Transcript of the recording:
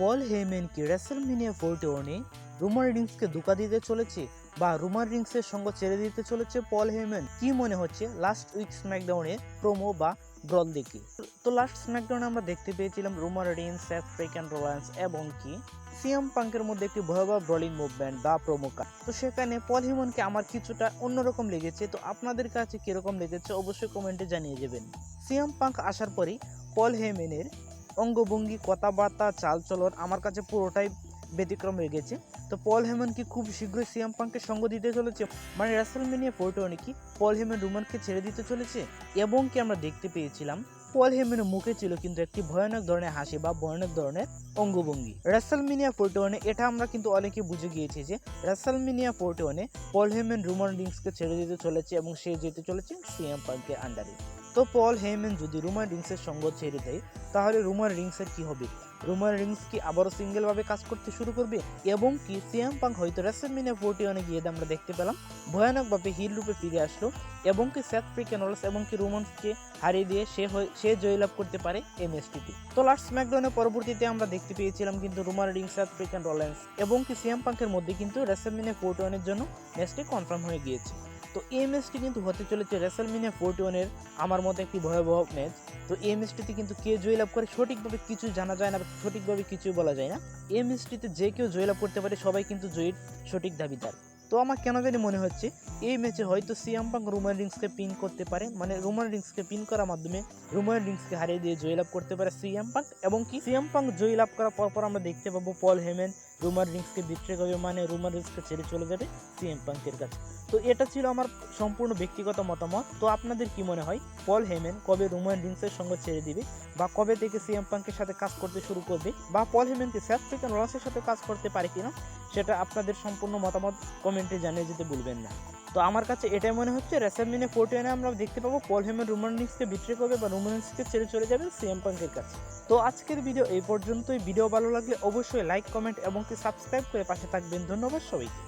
পল Heyman কি WrestleMania ফোর্টে one রুমার রিংসকে ধোকা দিতে চলেছে বা রুমার রিংসের সঙ্গ ছেড়ে দিতে চলেছে পল হেমেন কি মনে হচ্ছে? লাস্ট উইক স্ম্যাকডাউনে প্রোমো বা ব্রল দেখি। তো লাস্ট স্ম্যাকডাউনে আমরা দেখতে পেয়েছিলাম রুমার রিংস সেফ ফ্রিক্যান রোলান্স এবং কি সিএম পাঙ্কের মধ্যে একটি ভয়াবহ ব্রলিং মুভমেন্ট বা প্রোমো কাট তো সেখানে পল হেমনকে আমার কিছুটা অন্যরকম লেগেছে। তো আপনাদের কাছে কীরকম লেগেছে? অবশ্যই কমেন্টে জানিয়ে যাবেন সিএম পাঙ্ক আসার পরেই পল হেমেনের অঙ্গভঙ্গি, কথাবার্তা, চালচলন আমার কাছে পুরোটাই ব্যতিক্রম হয়ে গেছে। তো পল হেমন কি খুব শীঘ্রই সিএম পাঙ্ককে সঙ্গ দিতে চলেছে? মানে রাসেলমেনিয়া ফোর্টনে কি পল হেমন রুমানকে ছেড়ে দিতে চলেছে? এবং কি আমরা দেখতে পেয়েছিলাম, পল হেমেনের মুখে ছিল কিন্তু একটি ভয়ানক ধরনের হাসি বা ভয়ানক ধরনের অঙ্গভঙ্গি। রাসেলমিনিয়া ফোর্টনে এটা আমরা কিন্তু অনেকে বুঝে গিয়েছি যে রাসেলমিনিয়া ফোর্টনে পল হেমেন রুমান রিংসকে ছেড়ে দিতে চলেছে এবং সে যেতে চলেছে সিএম পাঙ্কের আন্ডারে তো পল হেমেন যদি রুমান রিংসের সঙ্গ ছেড়ে দেয়, তাহলে রুমান রিংসের কি হবে? রুমার রিংস কি আবারও সিঙ্গেল ভাবে কাজ করতে শুরু করবে? এবং কি সিএম পাঙ্ক হয়তো রেসেলমিনিয়া ফোর্টি ওয়ানে গিয়ে আমরা দেখতে পেলাম। ভয়ানকভাবে হিল রূপে ফিরে আসলো। এবং কি স্যাথ ফ্রিকেনলস এবং কি রোমান্সকে হারিয়ে দিয়ে সে সে জয়লাভ করতে পারে এমএসটিতে। তো লাস্ট স্ম্যাকডাউনের পরবর্তীতে আমরা দেখতে পেয়েছিলাম কিন্তু রুমার রিংস, স্যাথ ফ্রিকেন রোলেন্স এবং কি সিএম পাঙ্কের মধ্যে কিন্তু রেসেলমিনিয়া ফোর্টি ওয়ানের জন্য ম্যাচটি কনফার্ম হয়ে গিয়েছে। তো এই ম্যাচটি কিন্তু হতে চলেছে রেসেলমিনিয়া ফোর্টি ওয়ানের আমার মতে একটি ভয়াবহ ম্যাচ তো এই ম্যাচটিতে কিন্তু কে জয়লাভ করে সঠিকভাবে কিছু জানা যায় না সঠিকভাবে কিছুই বলা যায় না। এই ম্যাচটিতে যে কেউ জয়লাভ করতে পারে সবাই কিন্তু জয়ের সঠিক দাবিদার। তো আমার কেন জানি মনে হচ্ছে, এই ম্যাচে হয়তো সিয়াম পাঙ্ক রোমান রিংসকে পিন করতে পারে। মানে রোমান রিংসকে পিন করার মাধ্যমে রোমান রিংসকে হারিয়ে দিয়ে জয়লাভ করতে পারে সিয়াম পাঙ্ক এবং কি? সিয়াম পাঙ্ক জয়লাভ করার পর পর আমরা দেখতে পাবো পল হেমেন রোমান রিংসকে বিক্রি করবে মানে রুমার রিংসকে ছেড়ে চলে যাবে সিএম পাঙ্কের কাছে। তো এটা ছিল আমার সম্পূর্ণ ব্যক্তিগত মতামত। তো আপনাদের কি মনে হয়? পল হেমেন কবে রোমান রিংসের সঙ্গে ছেড়ে দিবে? বা কবে থেকে সিএম পাঙ্কের সাথে কাজ করতে শুরু করবে? বা পল হেমেনকে স্যাথ থেকে রসের সাথে কাজ করতে পারে কিনা? সেটা আপনাদের সম্পূর্ণ মতামত কমেন্টে জানিয়ে যেতে ভুলবেন না। তো আমার কাছে এটাই মনে হচ্ছে রেসেলমিনে ফোর্টিনে আমরা দেখতে পাবো পল হেমেন রোমান বিক্রি করবে বা রোমানিক্সকে ছেড়ে চলে যাবে সিএম পাঙ্কের কাছে। তো আজকের ভিডিও এই পর্যন্তই। ভিডিও ভালো লাগলে অবশ্যই লাইক কমেন্ট এবং কি সাবস্ক্রাইব করে পাশে থাকবেন। ধন্যবাদ সবাইকে।